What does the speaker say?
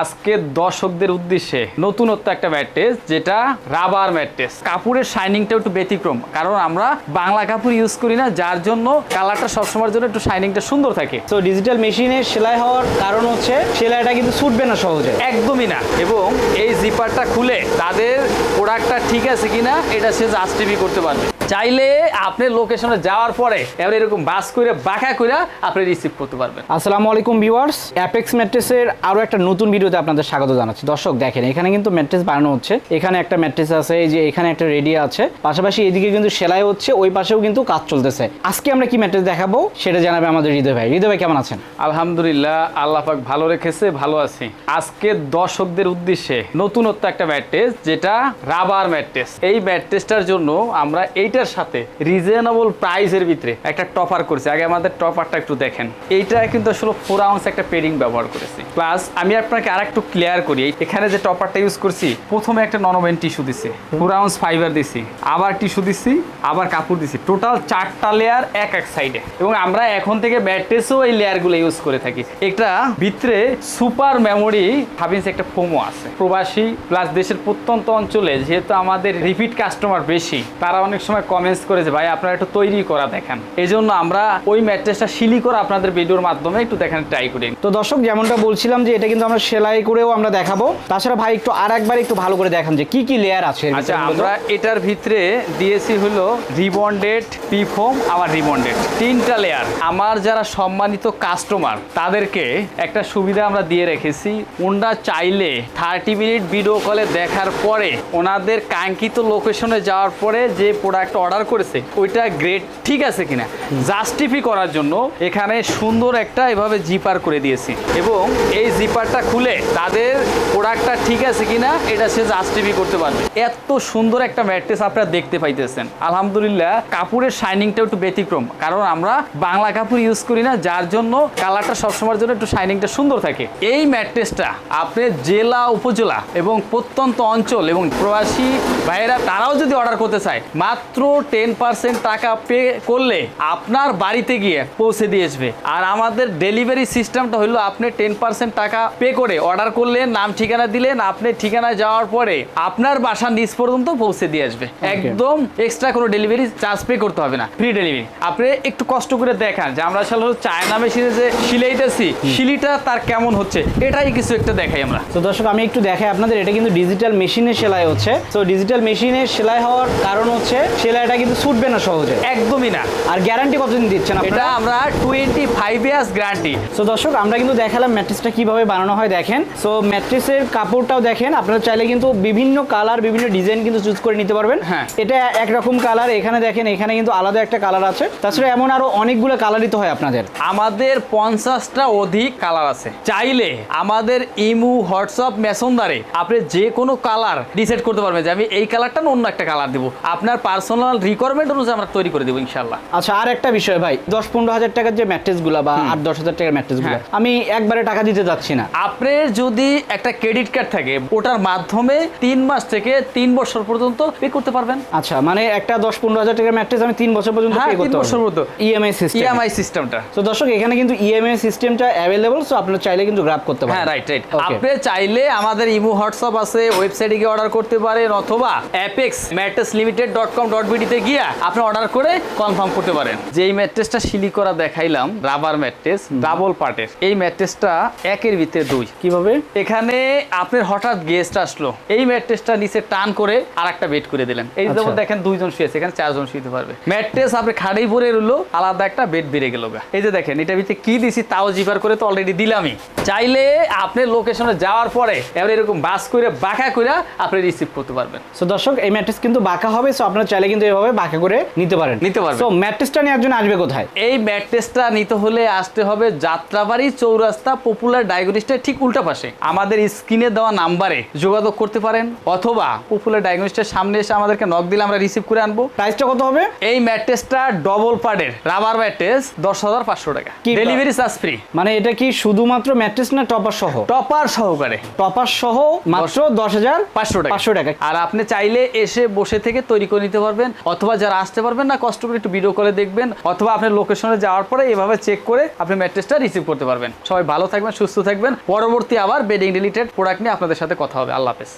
আজকে দর্শকদের উদ্দেশ্যে নতুনত্ব একটা ম্যাট্রেস যেটা রাবার ম্যাট্রেস কাপড়ের শাইনিংটা একটু ব্যতিক্রম কারণ আমরা বাংলা কাপড় ইউজ করি না যার জন্য কালারটা সবসময়ের জন্য একটু শাইনিংটা সুন্দর থাকে। তো ডিজিটাল মেশিনে সেলাই হওয়ার কারণ হচ্ছে সেলাইটা কিন্তু ছুটবে না সহজে। একদমই না। এবং এই জিপারটা খুলে তাদের প্রোডাক্টটা ঠিক আছে কিনা এটা সে জাস্টিফি করতে পারবে। চাইলে আপনি লোকেশনে যাওয়ার পরে এবার এরকম বাস করে বাঁকা করে আপনি রিসিভ করতে পারবেন। আসসালামু আলাইকুম ভিউয়ার্স অ্যাপেক্স ম্যাট্রেসের আরও একটা নতুন ভিডিওতে আপনাদের স্বাগত জানাচ্ছি। দর্শক দেখেন এখানে কিন্তু ম্যাট্রেস বানানো হচ্ছে। এখানে একটা ম্যাট্রেস আছে এই যে এখানে একটা রেডি আছে। পাশাপাশি এদিকে কিন্তু সেলাই হচ্ছে ওই পাশেও কিন্তু কাজ চলতেছে। আজকে আমরা কি ম্যাট্রেস দেখাবো সেটা জানাবে আমাদের হৃদয় ভাই। হৃদয় ভাই কেমন আছেন? আলহামদুলিল্লাহ আল্লাহ পাক ভালো রেখেছে ভালো আছি। আজকে দর্শকদের উদ্দেশ্যে নতুনত্ব একটা ম্যাট্রেস যেটা রাবার ম্যাট্রেস এই ম্যাট্রেসটার জন্য আমরা এইটার সাথে রিজনেবল প্রাইসের ভিতরে একটা টপার করেছি। আগে আমাদের টপারটা একটু দেখেন। এইটা কিন্তু আসলে ফোর আউন্স একটা পেরিং ব্যবহার করেছি। প্লাস আমি আপনাকে আর একটু ক্লিয়ার করি এখানে যে টপারটা ইউজ করছি, প্রথমে একটা ননমেন টিস্যু দিছি। ফোর আউন্স ফাইবার দিছি, আবার টিস্যু দিছি, আবার কাপড় দিছি। টোটাল চারটা লেয়ার এক এক সাইডে এবং আমরা এখন থেকে ম্যাট্রেসও এই লেয়ারগুলো ইউজ করে থাকি। এটা ভিতরে সুপার মেমোরি ভাবিস একটা ফোমো আছে। প্রবাসী প্লাস দেশের প্রত্যন্ত অঞ্চলে যেহেতু আমাদের রিপিট কাস্টমার বেশি, তারা অনেক সময় কমেন্টস করে যে ভাই আপনারা একটু তৈরি করা দেখেন। এই জন্য আমরা ওই ম্যাট্রেসটা শিলি করে আপনাদের ভিডিওর মাধ্যমে একটু দেখান ট্রাই করি। তো দর্শক যেমনটা বলছিলাম যে এটা কিন্তু আমরা সেলাই করেও আমরা দেখাবো। তাছাড়া ভাই একটু আর একবার একটু ভালো করে দেখান যে কি কি লেয়ার আছে আচ্ছা আমরা এটার ভিতরে দিয়েছি হলো রিবন্ডেড পিফোম আবার রিবন্ডেড। তিনটা লেয়ার আমার যারা সম্মানিত কাস্টমার তাদেরকে একটা সুবিধা আমরা দিয়ে রেখেছি। ওনরা চাইলে থার্টি মিনিট ভিডিও কলে দেখার পরে ওনাদের কাঙ্ক্ষিত লোকেশনে যাওয়ার পরে যে প্রোডাক্ট অর্ডার করেছে, ওইটা গ্রেড ঠিক আছে কিনা? জাস্টিফি করার জন্য এখানে সুন্দর একটা এভাবে জিপার করে দিয়েছি। এবং এই জিপারটা খুলে তাদের প্রোডাক্টটা ঠিক আছে কিনা, এটা সে জাস্টিফি করতে পারবে। এত সুন্দর একটা ম্যাট্রেস আপনারা দেখতে পাইতেছেন। আলহামদুলিল্লাহ কাপড়ের শাইনিংটা একটু ব্যতিক্রম। কারণ আমরা বাংলা কাপড় ইউজ করি না, যার জন্য কালারটা সবসময়ের জন্য একটু শাইনিংটা সুন্দর থাকে। এই ম্যাট্রেসটা আপনি জেলা, উপজেলা এবং প্রত্যন্ত অঞ্চল এবং প্রবাসী ভাইয়েরা, তারাও যদি অর্ডার করতে চায়, মাত্র টেন পার্সেন্ট টাকা পে করলে আপনার বাড়িতে গিয়ে পৌঁছে দিয়ে আসবে। আর আমাদের ডেলিভারি সিস্টেমটা হলো আপনি টেন পার্সেন্ট টাকা পে করে অর্ডার করলেন নাম ঠিকানা দিলেন আপনি ঠিকানায় যাওয়ার পরে আপনার বাসার নিচ পর্যন্ত পৌঁছে দিয়ে আসবে। একদম এক্সট্রা কোনো ডেলিভারি চার্জ পে করতে হবে না। ফ্রি ডেলিভারি আপনি একটু কষ্ট করে দেখান যে আমরা আসলে চায়না মেশিনে যে সিলাইতেছি সিলিটা তার কেমন হচ্ছে? এটাই কিছু একটা দেখাই আমরা। তো দর্শক আমি একটু দেখাই আপনাদের এটা কিন্তু ডিজিটাল মেশিনে সেলাই হচ্ছে। তো ডিজিটাল মেশিনে সেলাই হওয়ার কারণ হচ্ছে সেলাইটা কিন্তু ছুটবে না সহজে। একদমই না। আর গ্যারান্টি কতদিন দিচ্ছেন এটা আমরা টোয়েন্টি ফাইভ ইয়ার্স গ্যারান্টি তো দর্শক আমরা কিন্তু দেখালাম ম্যাট্রেসটা কীভাবে বানানো হয় দেখেন। সো ম্যাট্রেসের কাপড়টাও দেখেন। আপনারা চাইলে কিন্তু বিভিন্ন কালার বিভিন্ন ডিজাইন কিন্তু চুজ করে নিতে পারবেন। হ্যাঁ। এটা একরকম কালার এখানে দেখেন এখানে কিন্তু আলাদা একটা কালার আছে। তাছাড়া এমন আরও অনেকগুলো কালারই তো হয় আপনাদের। আমাদের পঞ্চাশটা অধিক কালার আছে। চাইলে আমাদের ইমু হোয়াটসঅ্যাপ মেসেঞ্জারে আপনি যে কোনো কালার ডিসাইড করতে পারবেন যে আমি এই কালারটা না অন্য একটা কালার দেবো। আপনার পার্সোনাল রিকোয়ারমেন্ট অনুযায়ী আমরা তৈরি করে দেবো ইনশাল্লাহ আচ্ছা আর একটা বিষয় ভাই দশ পনেরো হাজার টাকার যে ম্যাট্রেস ম্যাট্রেসগুলো বা আট দশ হাজার টাকার ম্যাট্রেসগুলো হ্যাঁ। আমি একবারে টাকা দিতে যাচ্ছি না। আপনি যদি একটা ক্রেডিট কার্ড থাকে ওটার মাধ্যমে তিন মাস থেকে তিন বছর পর্যন্ত পে করতে পারবেন। আচ্ছা মানে একটা দশ পনেরো হাজার টাকার ম্যাট্রেস আমি তিন বছর পর্যন্ত হ্যাঁ, পে তিন করতে বছর পর্যন্ত। ইএমআই সিস্টেম ইএমআই সিস্টেমটা তো দর্শক এখানে কিন্তু ইএমআই সিস্টেমটা অ্যাভেলেবল সো আপনারা চাইলে কিন্তু গ্রাব করতে হ্যাঁ পারেন রাইট রাইট আপনি চাইলে আমাদের ইমো হোয়াটসঅ্যাপ আছে ওয়েবসাইটে গিয়ে অর্ডার করতে পারেন অথবা Apex mattress limited dot com dot বিডিতে গিয়ে আপনি অর্ডার করে কনফার্ম করতে পারেন। যে এই ম্যাট্রেসটা সিলি করা দেখাইলাম রাবার ম্যাট্রেস ডাবল পার্টের এই ম্যাট্রেসটা একের ভিতরে দুই। কীভাবে? এখানে আপনার হঠাৎ গেস্ট আসলো। এই ম্যাট্রেসটা নিচে টান করে আর একটা বেড করে দিলেন। এই আচ্ছা। যেমন দেখেন দুইজন শুয়েছে এখানে চারজন শুতে পারবে। ম্যাট্রেস আপনি খাড়েই পরে রইল আলাদা একটা বেড বেড়ে গেল। এই যে দেখেন এটা ভিতরে কি দিছি তাও জিপার করে তো অলরেডি দিলামই। চাইলে আপনি লোকেশনে যাওয়ার পরে এবার এরকম বাস করে বাঁকা করে আপনি রিসিভ করতে পারবেন। সো দর্শক এই ম্যাট্রেস কিন্তু বাঁকা হবে সো আপনারা চাইলে কিন্তু এভাবে বাঁকা করে নিতে পারেন। নিতে পারবেন। সো ম্যাট্রেসটা নিয়ে একজন আসবে কোথায়? এই ম্যাট্রেসটা নিতে হলে আসতে হবে যাত্রাবাড়ি চৌরাস্তা পপুলার ডায়াগনিস্টের ঠিক উল্টা পাশে। আমাদের স্ক্রিনে দেওয়া নাম্বারে যোগাযোগ করতে পারেন অথবা পপুলার ডায়াগনিস্টের সামনে এসে আমাদেরকে নক দিলে আমরা রিসিভ করে আনব। প্রাইসটা কত হবে? এই ম্যাট্রেসটা ডবল পার্টের রাবার ম্যাট্রেস দশ হাজার পাঁচশো টাকা। কি ডেলিভারি চার্জ ফ্রি মানে এটা কি শুধুমাত্র ম্যাট্রেস না টপার সহ? টপার সহকারে। টপার সহ মাত্র দশ হাজার পাঁচশো টাকা। পাঁচশো টাকা। আর আপনি চাইলে এসে বসে থেকে তৈরি করে নিতে পারবেন। অথবা যারা আসতে পারবেন না, কষ্ট করে একটু ভিডিও করে দেখবেন, অথবা আপনার লোকেশনে যাওয়ার পরে এভাবে চেক করে আপনি ম্যাট্রেসটা রিসিভ করতে পারবেন। সবাই ভালো থাকবেন, সুস্থ থাকবেন। পরবর্তী আবার বেডিং রিলেটেড প্রোডাক্ট নিয়ে আপনাদের সাথে কথা হবে। আল্লাহ হাফেজ।